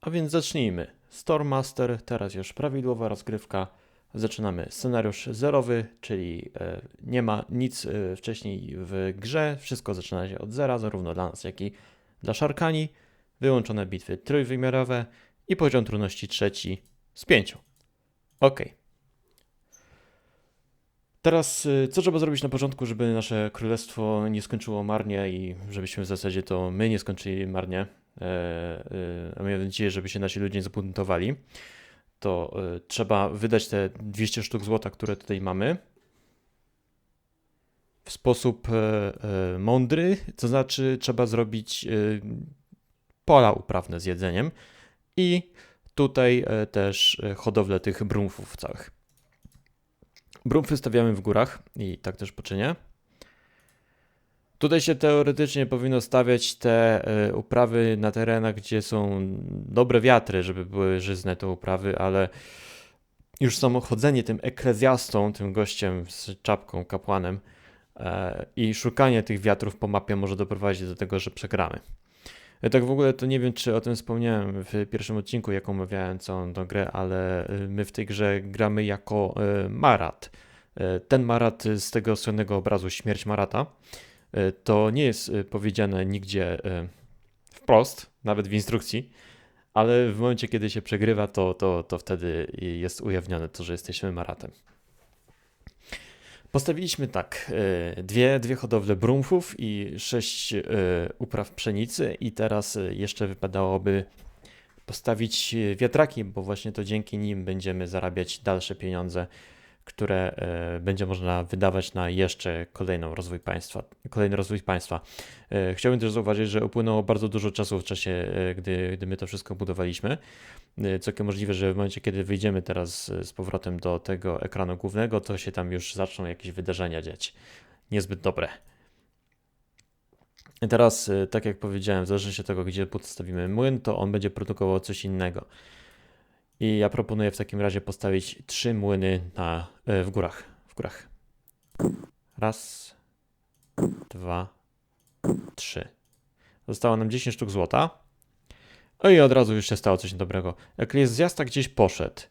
A więc zacznijmy. Stormmaster, teraz już prawidłowa rozgrywka. Zaczynamy scenariusz zerowy, czyli e, nie ma nic e, wcześniej w grze. Wszystko zaczyna się od zera, zarówno dla nas, jak i dla szarkani. Wyłączone bitwy trójwymiarowe i poziom trudności trzeci z pięciu. Ok. Teraz, y, co trzeba zrobić na początku, żeby nasze królestwo nie skończyło marnie i żebyśmy w zasadzie to my nie skończyli marnie, e, e, miałem nadzieję, żeby się nasi ludzie nie zbuntowali, to e, trzeba wydać te 200 sztuk złota, które tutaj mamy, w sposób mądry, to znaczy trzeba zrobić pola uprawne z jedzeniem i tutaj też hodowlę tych brumfów całych. Brumfy stawiamy w górach i tak też poczynię. Tutaj się teoretycznie powinno stawiać te e, uprawy na terenach, gdzie są dobre wiatry, żeby były żyzne te uprawy, ale już samo chodzenie tym eklezjastą, tym gościem z czapką, kapłanem e, i szukanie tych wiatrów po mapie może doprowadzić do tego, że przegramy. Ja tak w ogóle to nie wiem, czy o tym wspomniałem w pierwszym odcinku, jak omawiałem całą tą grę, ale my w tej grze gramy jako Marat. Ten Marat z tego słynnego obrazu Śmierć Marata to nie jest y, powiedziane nigdzie y, wprost, nawet w instrukcji, ale w momencie, kiedy się przegrywa, to, to, to wtedy jest ujawnione to, że jesteśmy Maratem. Postawiliśmy tak, dwie, dwie hodowle brumfów i sześć upraw pszenicy i teraz jeszcze wypadałoby postawić wiatraki, bo właśnie to dzięki nim będziemy zarabiać dalsze pieniądze, które y, będzie można wydawać na jeszcze kolejną rozwój państwa, kolejny rozwój państwa. Y, Chciałbym też zauważyć, że upłynęło bardzo dużo czasu w czasie, y, gdy, gdy my to wszystko budowaliśmy. Całkiem możliwe, że w momencie, kiedy wyjdziemy teraz z powrotem do tego ekranu głównego, to się tam już zaczną jakieś wydarzenia dziać. Niezbyt dobre. Teraz, tak jak powiedziałem, w zależności od tego, gdzie postawimy młyn, to on będzie produkował coś innego. I ja proponuję w takim razie postawić trzy młyny na, y, w górach. W górach. Raz, dwa, trzy. Zostało nam 10 sztuk złota. O i od razu już się stało coś dobrego. Eklezjasta gdzieś poszedł.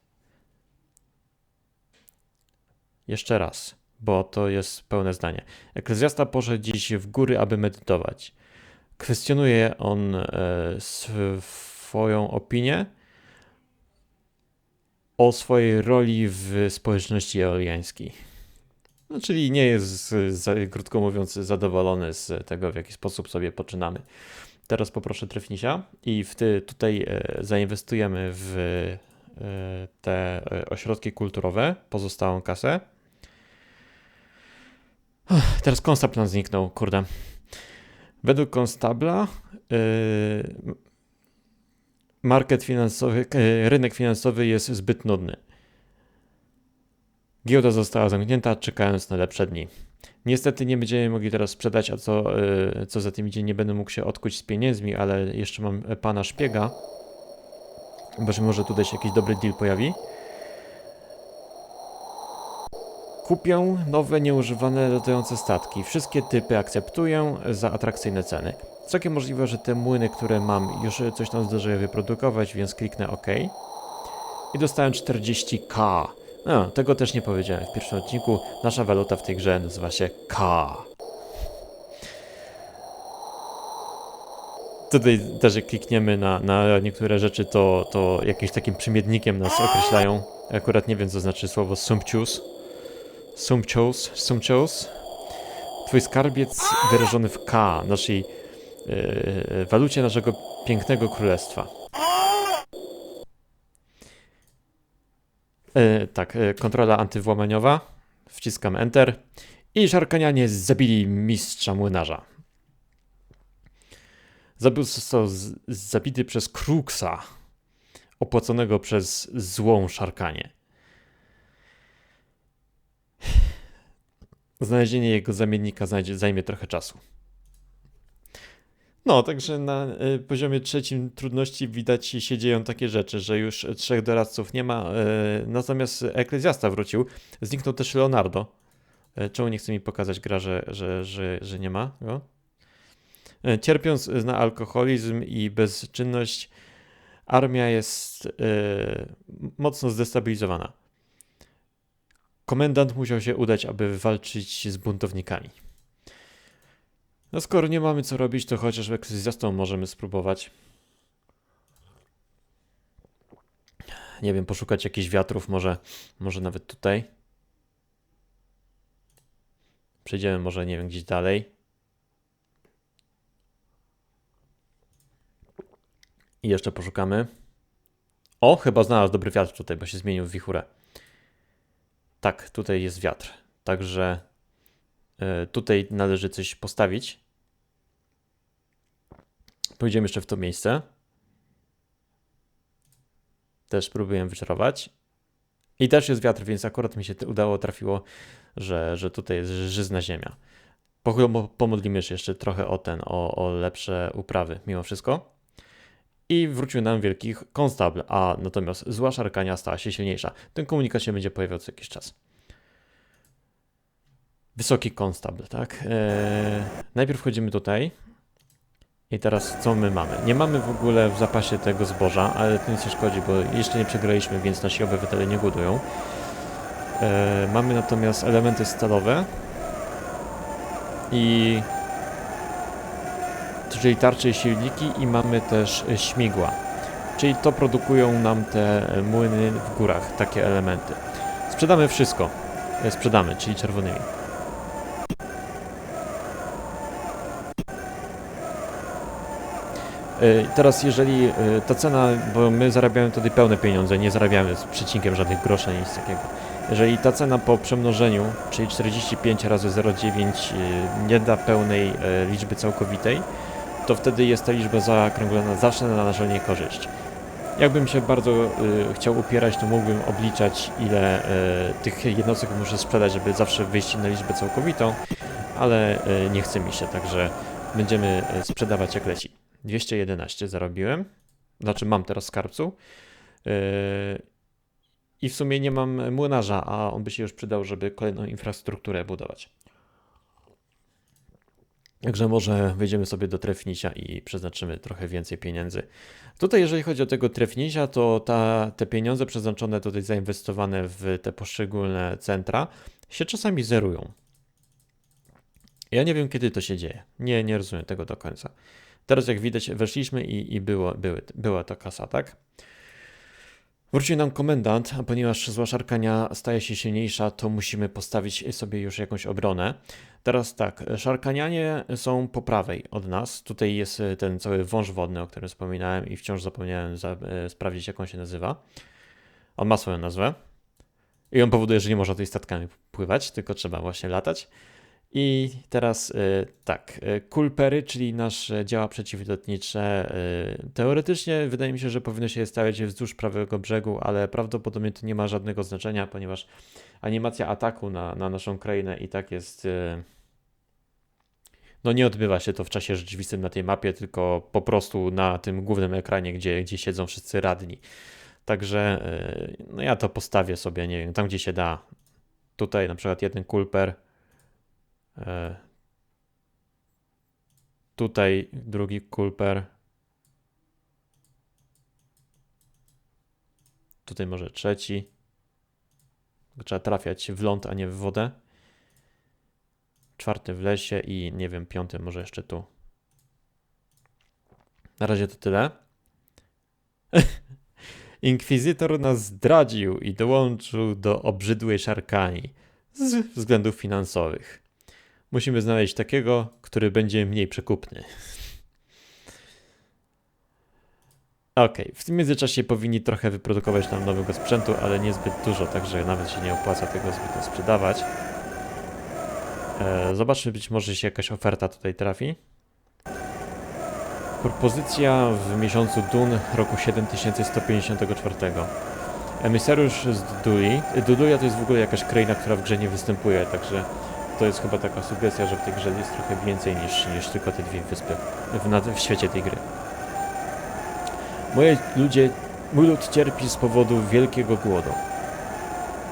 Jeszcze raz, bo to jest pełne zdanie. Eklezjasta poszedł dziś w góry, aby medytować. Kwestionuje on e, swoją opinię o swojej roli w społeczności eoliańskiej. No, czyli nie jest, krótko mówiąc, zadowolony z tego, w jaki sposób sobie poczynamy. Teraz poproszę Trefnisia i w ty, tutaj e, zainwestujemy w e, te e, ośrodki kulturowe, pozostałą kasę. Teraz konstabl nam zniknął, kurde. Według konstabla market finansowy, yy, rynek finansowy jest zbyt nudny. Giełda została zamknięta, czekając na lepsze dni. Niestety nie będziemy mogli teraz sprzedać, a co, yy, co za tym idzie, nie będę mógł się odkuć z pieniędzmi, ale jeszcze mam e, pana szpiega. Bo się może tutaj się jakiś dobry deal pojawi. Kupię nowe, nieużywane, latające statki. Wszystkie typy akceptuję za atrakcyjne ceny. Całkiem możliwe, że te młyny, które mam, już coś tam zdążyły wyprodukować, więc kliknę OK. I dostałem 40k. No, tego też nie powiedziałem w pierwszym odcinku. Nasza waluta w tej grze nazywa się K. Tutaj też jak klikniemy na, na niektóre rzeczy, to, to jakimś takim przymiotnikiem nas określają. Akurat nie wiem, co znaczy słowo sumptuous. Sumptuous, sumptuous. Twój skarbiec wyrażony w K, naszej e, walucie naszego pięknego królestwa. E, tak, e, kontrola antywłamaniowa. Wciskam Enter. I szarkanianie zabili mistrza młynarza. Zabił został zabity przez Kruksa, opłaconego przez złą szarkanie. Znalezienie jego zamiennika znajdzie, zajmie trochę czasu. No, także na y, poziomie trzecim trudności widać się dzieją takie rzeczy, że już trzech doradców nie ma, y, natomiast eklezjasta wrócił. Zniknął też Leonardo. Y, czemu nie chce mi pokazać gra, że, że, że, że nie ma go? Cierpiąc na alkoholizm i bezczynność, Armia jest e, mocno zdestabilizowana. Komendant musiał się udać, aby walczyć z buntownikami. No skoro nie mamy co robić, to chociaż ekstazjastą możemy spróbować. Nie wiem, poszukać jakichś wiatrów, może, może nawet tutaj. Przejdziemy może, nie wiem, gdzieś dalej. I jeszcze poszukamy. O, chyba znalazł dobry wiatr tutaj, bo się zmienił w wichurę. Tak, tutaj jest wiatr. Także y, tutaj należy coś postawić. Pójdziemy jeszcze w to miejsce. Też spróbuję wyczarować. I też jest wiatr, więc akurat mi się udało, trafiło, że, że tutaj jest żyzna ziemia. Pomodlimy się jeszcze trochę o ten, o, o lepsze uprawy mimo wszystko. I wrócił nam wielki konstabl, a natomiast zła szarkania stała się silniejsza. Ten komunikat się będzie pojawiał co jakiś czas. Wysoki konstabl, tak? Eee, najpierw wchodzimy tutaj. I teraz co my mamy? Nie mamy w ogóle w zapasie tego zboża, ale to nic nie szkodzi, bo jeszcze nie przegraliśmy, więc nasi obywatele nie głodują. E, mamy natomiast elementy stalowe i czyli tarcze i silniki i mamy też śmigła. Czyli to produkują nam te młyny w górach, takie elementy. Sprzedamy wszystko. E, sprzedamy, czyli czerwonymi. E, teraz jeżeli e, ta cena, bo my zarabiamy wtedy pełne pieniądze, nie zarabiamy z przecinkiem żadnych groszy, nic takiego. Jeżeli ta cena po przemnożeniu, czyli 45 razy 0,9 e, nie da pełnej liczby całkowitej, to wtedy jest ta liczba zaokrąglona zawsze na naszą niekorzyść. Jakbym się bardzo y, chciał upierać, to mógłbym obliczać, ile y, tych jednostek muszę sprzedać, żeby zawsze wyjść na liczbę całkowitą, ale y, nie chce mi się, także będziemy sprzedawać jak leci. 211 zarobiłem. Znaczy mam teraz skarbcu. Yy, I w sumie nie mam młynarza, a on by się już przydał, żeby kolejną infrastrukturę budować. Także może wejdziemy sobie do trefnicia i przeznaczymy trochę więcej pieniędzy. Tutaj jeżeli chodzi o tego trefnicia, to ta, te pieniądze przeznaczone tutaj zainwestowane w te poszczególne centra się czasami zerują. Ja nie wiem kiedy to się dzieje. Nie, nie rozumiem tego do końca. Teraz jak widać weszliśmy i, i było, były, była ta kasa, tak? Wrócił nam komendant, a ponieważ zła szarkania staje się silniejsza, to musimy postawić sobie już jakąś obronę. Teraz tak, szarkanianie są po prawej od nas. Tutaj jest ten cały wąż wodny, o którym wspominałem i wciąż zapomniałem za, e, sprawdzić, jak on się nazywa. On ma swoją nazwę. I on powoduje, że nie można tutaj statkami pływać, tylko trzeba właśnie latać. I teraz y, tak, y, kulpery, czyli nasze działa przeciwlotnicze. Y, teoretycznie wydaje mi się, że powinno się stawiać wzdłuż prawego brzegu, ale prawdopodobnie to nie ma żadnego znaczenia, ponieważ animacja ataku na, na naszą krainę i tak jest. No nie odbywa się to w czasie rzeczywistym na tej mapie, tylko po prostu na tym głównym ekranie, gdzie, gdzie siedzą wszyscy radni. Także no ja to postawię sobie, nie wiem, tam gdzie się da. Tutaj na przykład jeden kulper tutaj drugi kulper. Tutaj może trzeci. Trzeba trafiać w ląd, a nie w wodę. Czwarty w lesie i nie wiem, piąty może jeszcze tu. Na razie to tyle. Inkwizytor nas zdradził i dołączył do obrzydłej szarkani z względów finansowych. Musimy znaleźć takiego, który będzie mniej przekupny. Ok, w tym międzyczasie powinni trochę wyprodukować nam nowego sprzętu, ale niezbyt dużo, także nawet się nie opłaca tego zbyt sprzedawać. E, zobaczmy, być może się jakaś oferta tutaj trafi. Propozycja w miesiącu Dun roku 7154. Emisariusz z Dudui. Duduja to jest w ogóle jakaś kraina, która w grze nie występuje, także to jest chyba taka sugestia, że w tej grze jest trochę więcej niż, niż tylko te dwie wyspy w, w świecie tej gry. Moje ludzie, mój lud cierpi z powodu wielkiego głodu.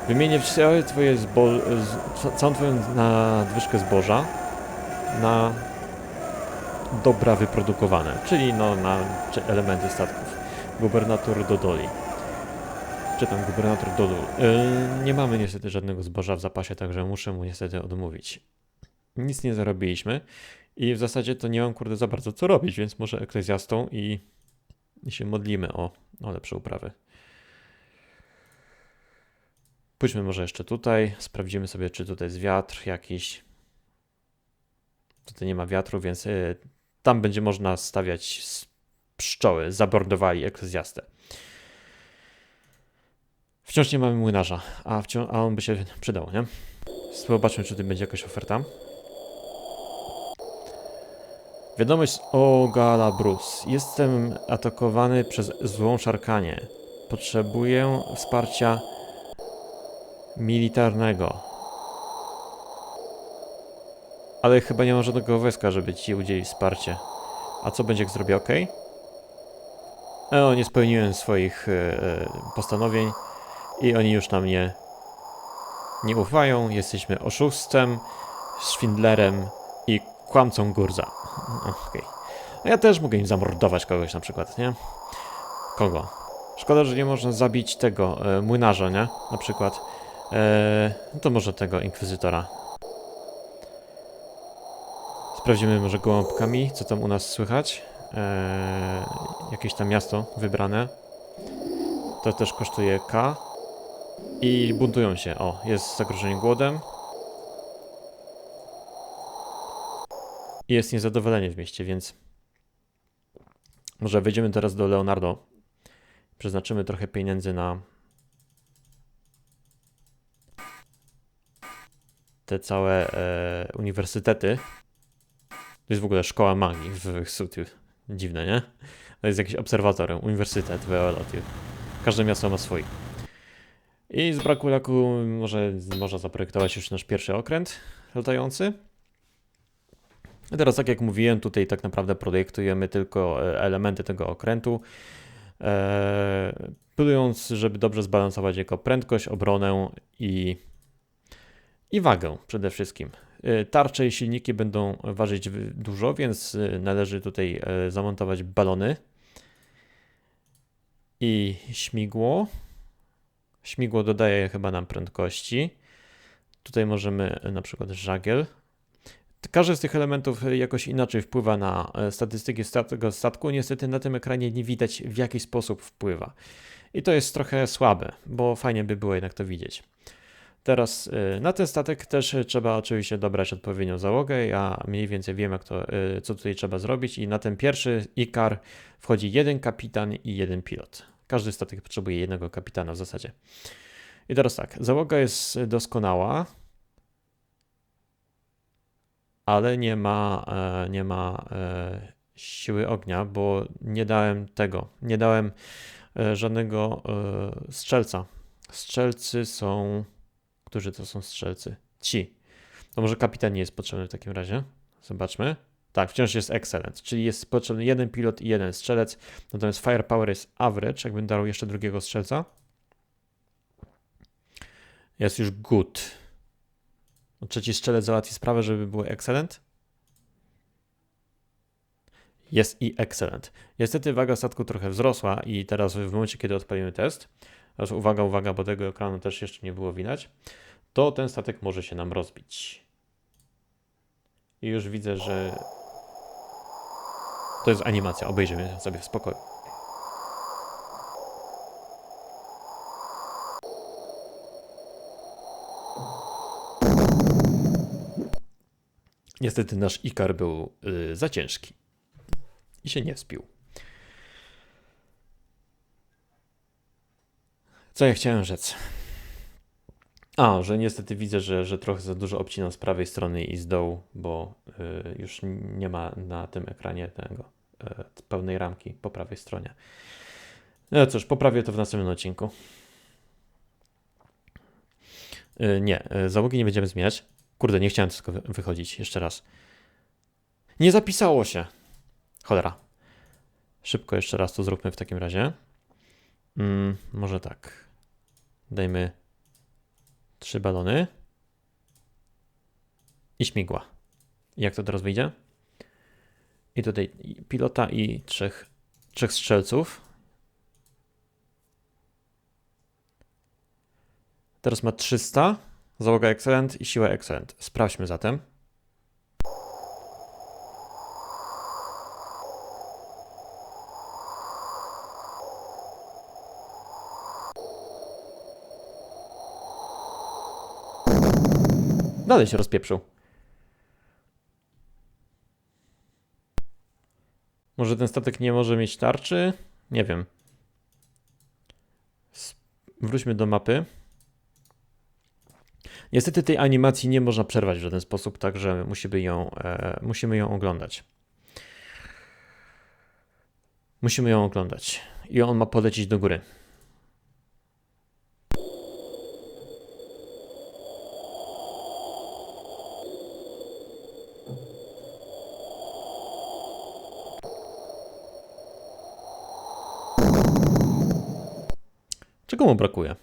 Wymienię całe twoje zbo, całą twoją nadwyżkę zboża na dobra wyprodukowane, czyli no, na elementy statków. Gubernator Dodoli. Czytam, gubernator Dodol. Yy, nie mamy niestety żadnego zboża w zapasie, także muszę mu niestety odmówić. Nic nie zarobiliśmy i w zasadzie to nie mam kurde za bardzo co robić, więc może eklezjastą i, i się modlimy o, o lepsze uprawy. Pójdźmy może jeszcze tutaj, sprawdzimy sobie, czy tutaj jest wiatr jakiś. Tutaj nie ma wiatru, więc yy, tam będzie można stawiać pszczoły, zabordowali eklezjastę. Wciąż nie mamy młynarza, a, a on by się przydał, nie? Zobaczmy, czy tutaj będzie jakaś oferta. Wiadomość o Galabrus. Jestem atakowany przez złą szarkanie. Potrzebuję wsparcia militarnego. Ale chyba nie ma żadnego wojska, żeby ci udzielić wsparcie. A co będzie, jak zrobię ok? O, nie spełniłem swoich e, e, postanowień i oni już nam nie, nie ufają. Jesteśmy oszustem, szwindlerem i kłamcą Gurza. Okej. A ja też mogę im zamordować kogoś na przykład, nie? Kogo? Szkoda, że nie można zabić tego e, młynarza, nie? Na przykład. E, no to może tego inkwizytora. Sprawdzimy może gołąbkami, co tam u nas słychać. E, jakieś tam miasto wybrane. To też kosztuje K. I buntują się. O, jest zagrożenie głodem. I jest niezadowolenie w mieście, więc może wejdziemy teraz do Leonardo. Przeznaczymy trochę pieniędzy na te całe e, uniwersytety. To jest w ogóle szkoła magii w Sutiu. Dziwne, nie? To jest jakiś obserwatorium, uniwersytet w Eolotiu. Każde miasto ma swój. I z braku laku może można zaprojektować już nasz pierwszy okręt latający. Teraz, tak jak mówiłem, tutaj tak naprawdę projektujemy tylko e, elementy tego okrętu, e, żeby dobrze zbalansować jego prędkość, obronę i, i wagę przede wszystkim. E, Tarcze i silniki będą ważyć dużo, więc e, należy tutaj zamontować balony i śmigło. Śmigło dodaje chyba nam prędkości. Tutaj możemy e, na przykład żagiel. Każdy z tych elementów e, jakoś inaczej wpływa na e, statystyki stat- tego statku. Niestety na tym ekranie nie widać w jaki sposób wpływa. I to jest trochę słabe, bo fajnie by było jednak to widzieć. Teraz na ten statek też trzeba oczywiście dobrać odpowiednią załogę. Ja mniej więcej wiem, jak to, co tutaj trzeba zrobić. I na ten pierwszy IKAR wchodzi jeden kapitan i jeden pilot. Każdy statek potrzebuje jednego kapitana w zasadzie. I teraz tak, załoga jest doskonała, ale nie ma, e, nie ma e, siły ognia, bo nie dałem tego, nie dałem e, żadnego strzelca. Strzelcy są. Którzy to są strzelcy? Ci. To może kapitan nie jest potrzebny w takim razie. Zobaczmy. Tak, wciąż jest excellent, czyli jest potrzebny jeden pilot i jeden strzelec. Natomiast firepower jest average, jakbym dał jeszcze drugiego strzelca. Jest już good. No, Trzeci strzelec załatwi sprawę, żeby było excellent. Jest i excellent. Niestety waga statku trochę wzrosła i teraz w momencie, kiedy odpalimy test, teraz uwaga, uwaga, bo tego ekranu też jeszcze nie było widać, to ten statek może się nam rozbić. I już widzę, że to jest animacja. Obejrzymy sobie w spokoju. Niestety nasz Ikar był y, za ciężki i się nie wspił. Co ja chciałem rzec? A, że niestety widzę, że, że trochę za dużo obcinam z prawej strony i z dołu, bo y, już nie ma na tym ekranie tego pełnej ramki po prawej stronie. No cóż, poprawię to w następnym odcinku. Y, nie, y, załogi nie będziemy zmieniać. Kurde, nie chciałem tylko wy- wychodzić. Jeszcze raz. Nie zapisało się. Cholera. Szybko jeszcze raz to zróbmy w takim razie. Mm, może tak. Dajmy trzy balony i śmigła. Jak to teraz wyjdzie? I tutaj pilota i trzech, trzech strzelców. Teraz ma 300, załoga excellent i siła excellent. Sprawdźmy zatem. Dalej się rozpieprzył. Może ten statek nie może mieć tarczy? Nie wiem. Wróćmy do mapy. Niestety tej animacji nie można przerwać w żaden sposób, także musimy ją, e, musimy ją oglądać. Musimy ją oglądać. I on ma polecieć do góry. Czego mu brakuje?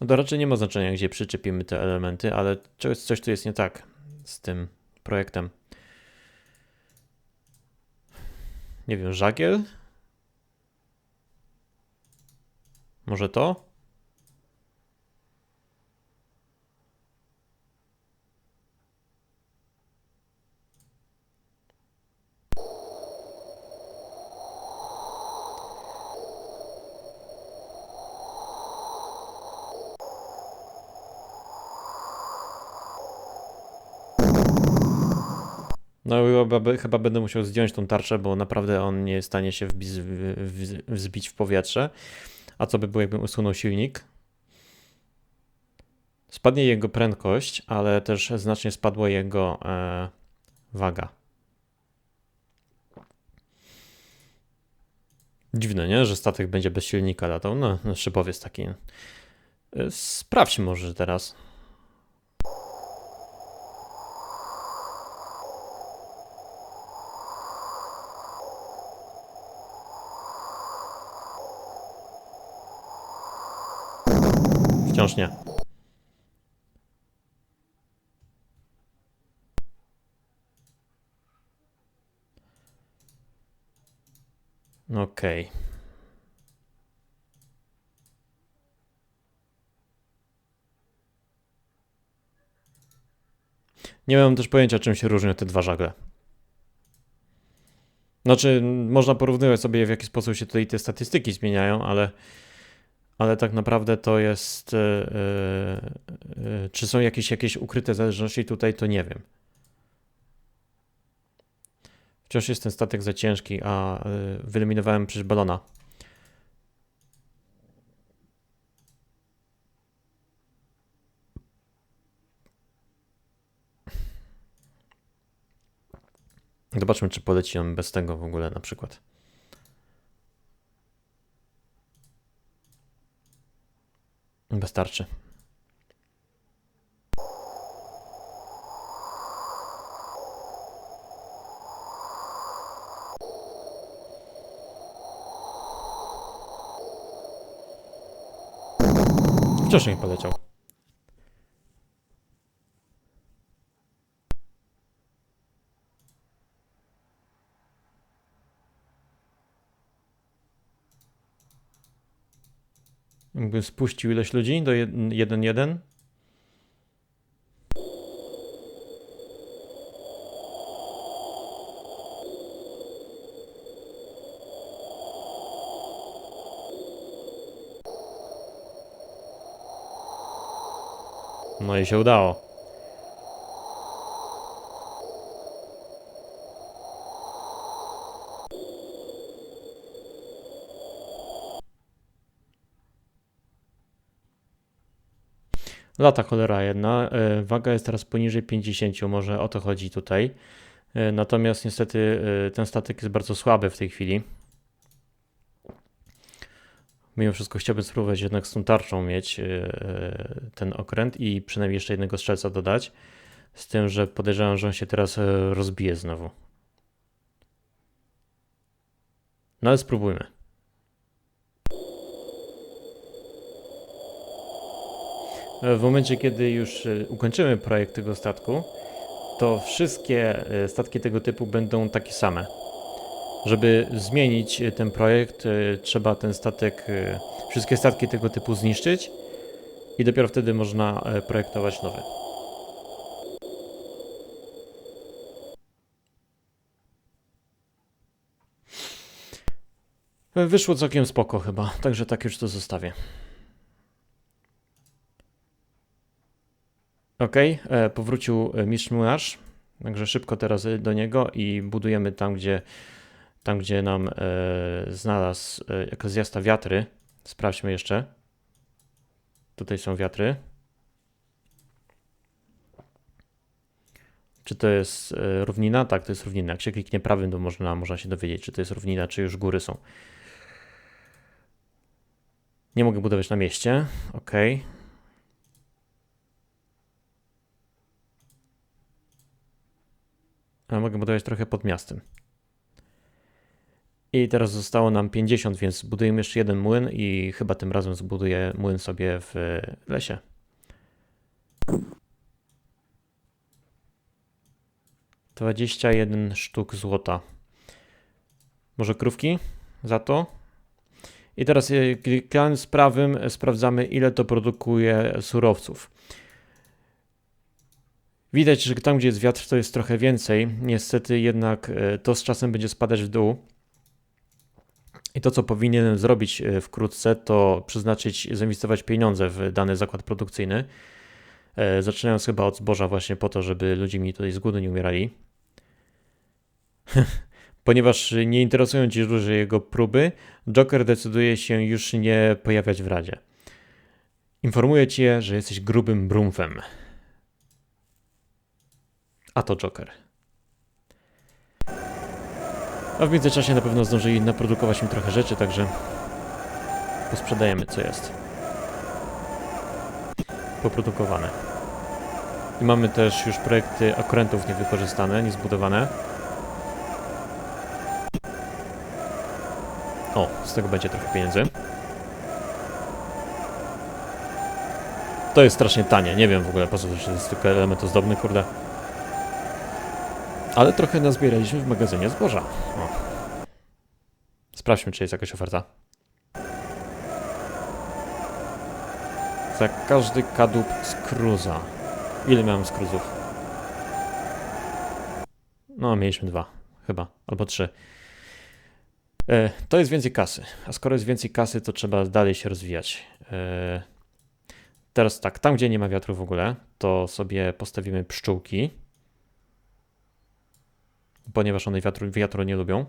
No to raczej nie ma znaczenia, gdzie przyczepimy te elementy, ale coś, coś tu jest nie tak z tym projektem. Nie wiem, żagiel? Może to? No chyba, chyba będę musiał zdjąć tą tarczę, bo naprawdę on nie jest w stanie się wbiz, wzbić w powietrze. A co by było, jakbym usunął silnik? Spadnie jego prędkość, ale też znacznie spadła jego e, waga. Dziwne, nie? Że statek będzie bez silnika latał. No, no szybowiec taki. E, Sprawdź może teraz. Wciąż nie. Okej. Nie mam też pojęcia, czym się różnią te dwa żagle. Znaczy, można porównywać sobie, w jaki sposób się tutaj te statystyki zmieniają, ale ale tak naprawdę to jest. e, e, e, czy są jakieś, jakieś ukryte zależności tutaj, to nie wiem. Wciąż jest ten statek za ciężki, a wyeliminowałem przecież balona. Zobaczmy, czy poleci on bez tego w ogóle na przykład. Bez tarczy. Wciąż nie poleciał. Jakby spuścił ileś ludzi do 1-1. No i się udało. Lata cholera jedna. e, Waga jest teraz poniżej 50, może o to chodzi tutaj. E, Natomiast niestety e, ten statek jest bardzo słaby w tej chwili. Mimo wszystko chciałbym spróbować jednak z tą tarczą mieć ten okręt i przynajmniej jeszcze jednego strzelca dodać. Z tym, że podejrzewam, że on się teraz rozbije znowu. No ale spróbujmy. W momencie, kiedy już e, ukończymy projekt tego statku, to wszystkie e, statki tego typu będą takie same. Żeby zmienić e, ten projekt, e, trzeba ten statek, e, wszystkie statki tego typu zniszczyć i dopiero wtedy można e, projektować nowy. E, Wyszło całkiem spoko chyba, także tak już to zostawię. Ok, e, powrócił e, mistrz młynarz, także szybko teraz e, do niego i budujemy tam, gdzie, tam, gdzie nam znalazł eklezjasta wiatry. Sprawdźmy jeszcze. Tutaj są wiatry. Czy to jest równina? Tak, to jest równina. Jak się kliknie prawym, to można, można się dowiedzieć, czy to jest równina, czy już góry są. Nie mogę budować na mieście. Ok. Mogę budować trochę pod miastem. I teraz zostało nam 50, więc budujemy jeszcze jeden młyn i chyba tym razem zbuduję młyn sobie w lesie. Dwadzieścia jeden sztuk złota. Może krówki za to? I teraz e, klikając prawym sprawdzamy ile to produkuje surowców. Widać, że tam, gdzie jest wiatr, to jest trochę więcej. Niestety jednak e, to z czasem będzie spadać w dół. I to, co powinienem zrobić e, wkrótce, to przeznaczyć, zainwestować pieniądze w dany zakład produkcyjny. E, Zaczynając chyba od zboża właśnie po to, żeby ludzie mi tutaj z głodu nie umierali. Ponieważ nie interesują ci duże jego próby, Joker decyduje się już nie pojawiać w Radzie. Informuję cię, że jesteś grubym brumfem. A to Joker. A w międzyczasie na pewno zdążyli naprodukować mi trochę rzeczy, także posprzedajemy co jest. Poprodukowane. I mamy też już projekty akrentów niewykorzystane, niezbudowane. O, z tego będzie trochę pieniędzy. To jest strasznie tanie, nie wiem w ogóle po co to jest tylko element ozdobny, kurde. Ale trochę nazbieraliśmy w magazynie zboża. O. Sprawdźmy, czy jest jakaś oferta. Za każdy kadłub skruza. Ile miałem skruzów? No, mieliśmy dwa, chyba, albo trzy. E, to jest więcej kasy. A skoro jest więcej kasy, to trzeba dalej się rozwijać. E, teraz tak, tam gdzie nie ma wiatru w ogóle, to sobie postawimy pszczółki ponieważ one wiatru, wiatru nie lubią.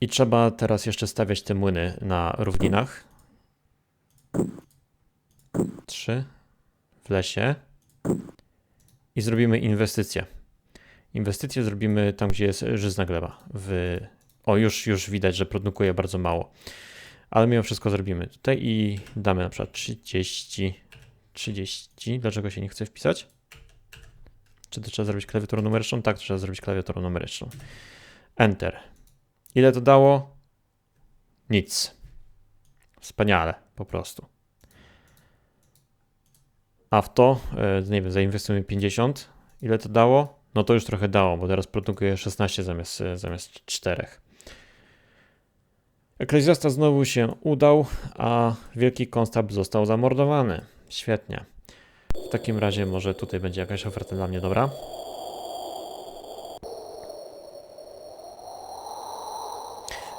I trzeba teraz jeszcze stawiać te młyny na równinach. Trzy w lesie. I zrobimy inwestycje. Inwestycje zrobimy tam, gdzie jest żyzna gleba. W... O, już, już widać, że produkuje bardzo mało. Ale mimo wszystko zrobimy tutaj i damy na przykład 30 30. Dlaczego się nie chce wpisać? Czy to trzeba zrobić klawiaturą numeryczną? Tak, trzeba zrobić klawiaturą numeryczną. Enter. Ile to dało? Nic. Wspaniale, po prostu. A w to, e, nie wiem, zainwestujemy 50. Ile to dało? No to już trochę dało, bo teraz produkuje 16 zamiast, e, zamiast 4. Eklezjasta znowu się udał, a wielki konstabl został zamordowany. Świetnie. W takim razie może tutaj będzie jakaś oferta dla mnie dobra.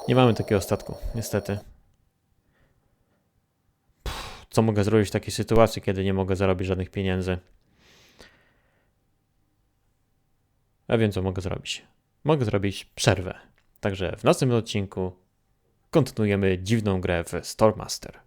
Nie mamy takiego statku, niestety. Pff, co mogę zrobić w takiej sytuacji, kiedy nie mogę zarobić żadnych pieniędzy? A wiem, co mogę zrobić. Mogę zrobić przerwę. Także w następnym odcinku kontynuujemy dziwną grę w Stormmaster.